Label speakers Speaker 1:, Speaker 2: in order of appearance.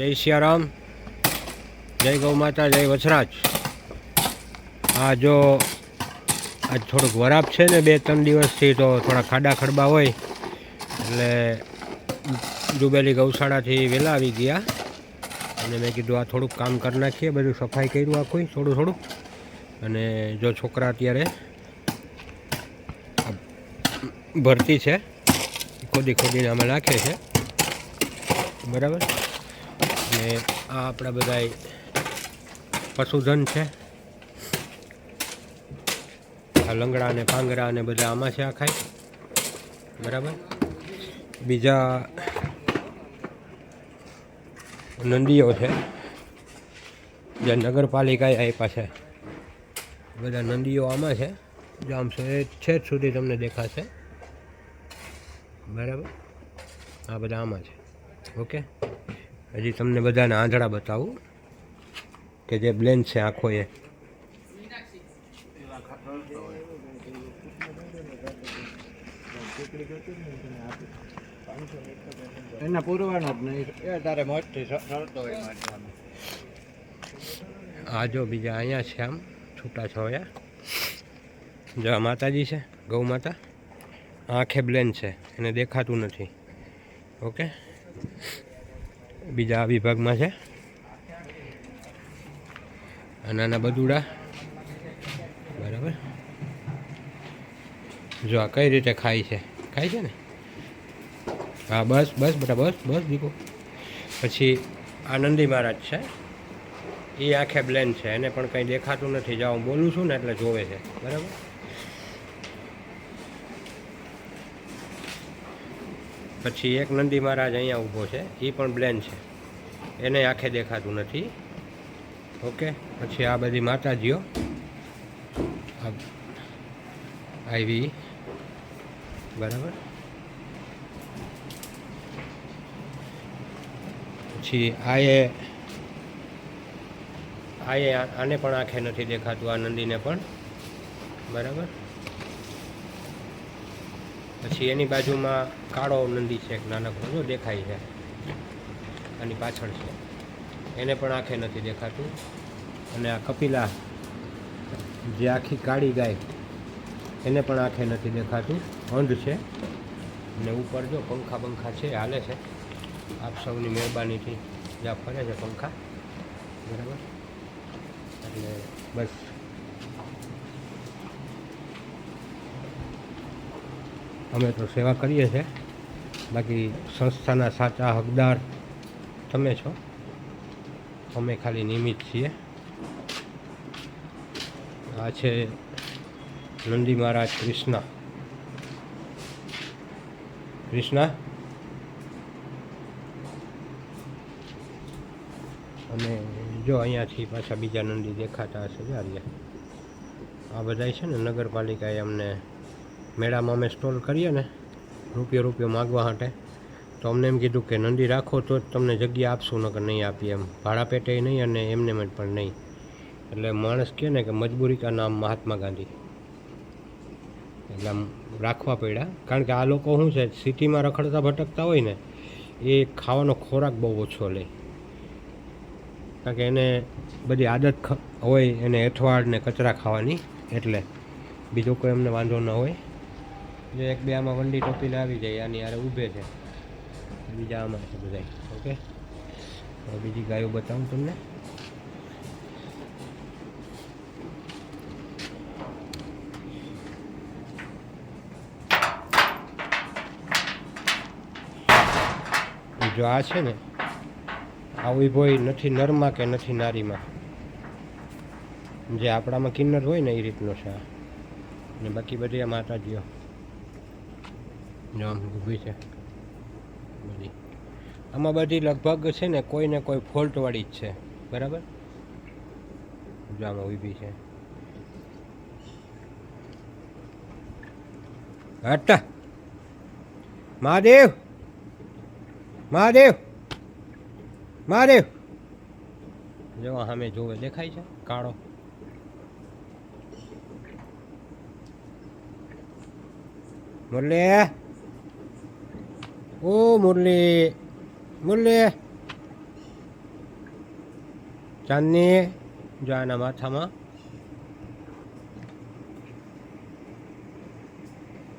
Speaker 1: જય સિયારામ જય ગૌ માતા, જય વછરાજ આ જો આજ થોડુંક વરાપ છે ને, બે ત્રણ દિવસથી તો થોડા ખાડા ખડબા હોય, એટલે ડૂબેલી ગૌશાળાથી વહેલા આવી ગયા. અને મેં કીધું આ થોડુંક કામ કરી નાખીએ, બધું સફાઈ કર્યું આખું, થોડું થોડુંક અને જો છોકરા અત્યારે ભરતી છે, ખોદી ખોદીને અમે નાખે છે. બરાબર? ને આ આપણા બધા પશુધન છે. આ લંગડા ને પાંગરા ને બધા આમાં છે આ ખાય બરાબર? બીજા નંદીઓ છે. જે નગરપાલિકાએ આપ્યા છે. બધા નંદીઓ આમાં છે. જામ આમ છે છેદ સુધી તમને દેખાશે. બરાબર? આ બધા આમાં છે. ઓકે? હજી તમને બધાને આંધળા બતાવું કે જે બ્લેન્ડ છે આંખો એ.
Speaker 2: એના પૂરવાનો જ નહીં. એ તારે મોજથી સરતો હોય
Speaker 1: આ જો બીજા અહીંયા છે આમ છૂટા છોયા. જો આ માતાજી છે ગૌ માતા. આંખે બ્લેન્ડ છે એને દેખાતું નથી. ઓકે? બીજા વિભાગમાં છે. નાના બદુડા. બરાબર. જો આ કઈ રીતે ખાય છે? ખાય છે ને? હા, બસ બસ બેટા, બસ બસ દીકો. પછી આનંદી મહારાજ છે. એ આંખે બ્લેન્ડ છે, એને પણ કંઈ દેખાતું નથી. જાઉં બોલું છું ને એટલે જોવે છે. બરાબર? પછી એક નંદી મહારાજ અહીંયા ઊભો છે એ પણ બ્લેન્ડ છે. એને આંખે દેખાતું નથી. ઓકે, પછી આ બધી માતાજીઓ આવી. બરાબર? પછી આ એ આ એ આને પણ આંખે નથી દેખાતું, આ નંદીને પણ. બરાબર? પછી એની બાજુમાં કાળો નંદી છે, એક નાનકડો, જો દેખાય છે. આની પાછળ છે. એને પણ આંખે નથી દેખાતું. અને આ કપિલા જે આખી કાળી ગાય, એને પણ આંખે નથી દેખાતું. અંધ છે. અને ઉપર જો પંખા પંખા છે, હાલે છે. આપ સૌની મહેરબાનીથી જ્યાં ફરે છે પંખા. બરાબર? એટલે બસ. અમે તો સેવા કરીએ છીએ. બાકી સંસ્થાના સાચા હકદાર તમે છો. અમે ખાલી નિમિત્ત છીએ. આ છે નંદી મહારાજ કૃષ્ણ. કૃષ્ણ? અને જો અહીંયાથી પાછા બીજા નંદી દેખાતા હશે જારીએ આ બધા છે ને નગરપાલિકાએ અમને મેળામાં અમે સ્ટોલ કરીએ ને, રૂપિયો રૂપિયો માગવા માટે તો અમને એમ કીધું કે નંદી રાખો તો જ તમને જગ્યા આપશું, નકર નહીં આપીએ એમ. ભાડા પેટે નહીં અને એમને એમ પણ નહીં. એટલે માણસ કહે ને કે મજબૂરી કા નામ મહાત્મા ગાંધી. એટલે આમ રાખવા પડ્યા. કારણ કે આ લોકો શું છે, સિટીમાં રખડતા ભટકતા હોય ને, એ ખાવાનો ખોરાક બહુ ઓછો લે. કારણ કે એને બધી આદત હોય એને એઠવાડ ને કચરા ખાવાની. એટલે બીજો કોઈ એમને વાંધો ન હોય. જો એક બે આમાં વંડી ટોપીને આવી જાય, આની યારે ઊભે છે. બીજા આમાં છે બધા ઓકે? હવે બીજી ગાયો બતાવું તમને. જો આ છે ને, આ ઉભોય નથી નરમાં કે નથી નારીમાં. જે આપણામાં કિન્નર હોય ને એ રીતનો છે ને બાકી બધી આ માતાજીઓ. આમ બધી. આમાં બધી લગભગ છે ને કોઈ ને કોઈ ફોલ્ટવાળી જ છે. બરાબર? જો આમાં ઊભી છે. હટા. મહાદેવ! મહાદેવ! મહાદેવ! જેવા સામે જોવે દેખાય છે? કાળો. મુરલી! ઓ મુરલી મુરલી. ચાંદની જો આના માથામાં.